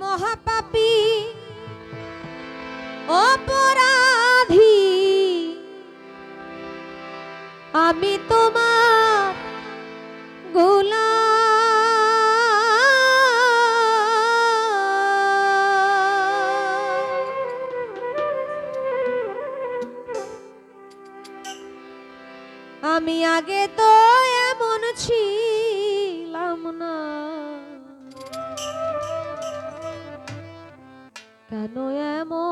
মহাপাপী অপরাধী। আমি তোমার কেন এমন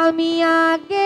আমি আগে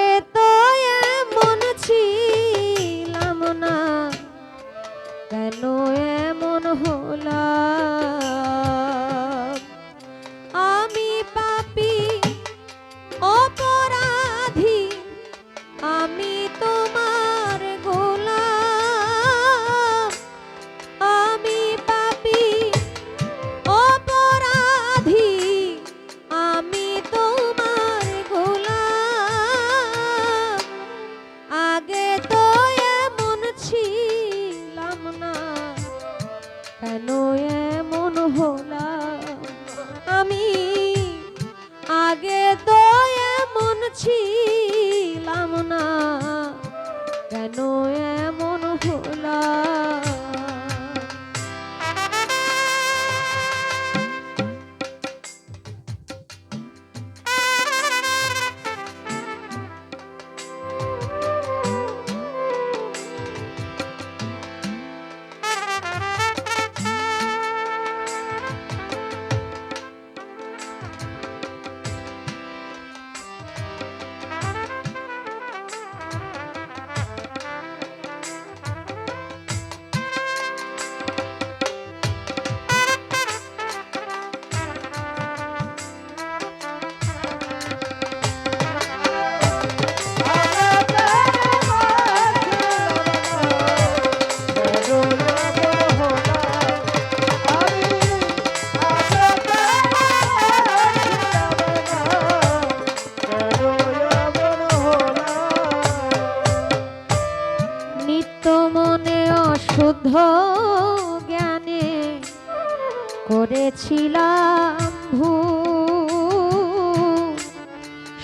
ছিলাম ভূ।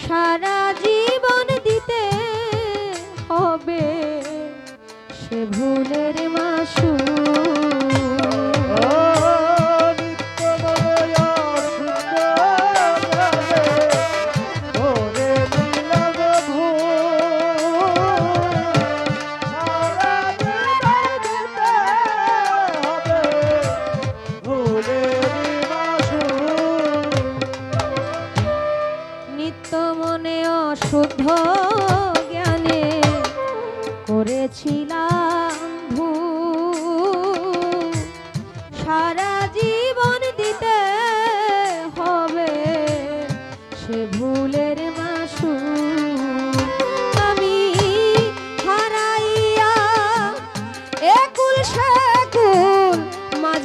সারা জীবন দিতে হবে সে ভুলের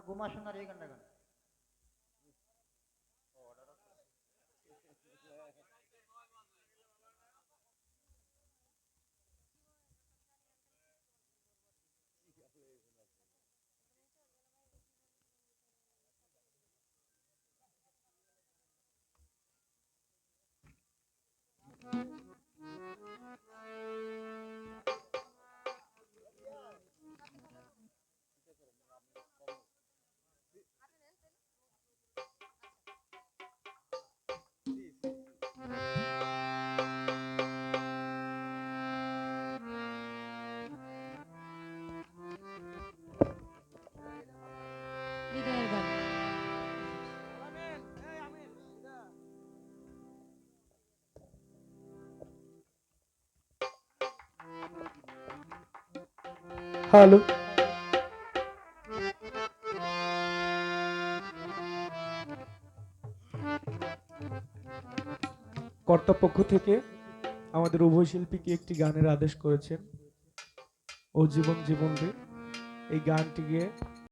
എന്താണ് ഗുമാഷ് എന്നറിയിക്കണ്ടേ হ্যালো। কর্তাপক্ষ থেকে আমাদের উভয় শিল্পীকে একটি গানের আদেশ করেছেন, ও জীবন জীবন এই গানটি গিয়ে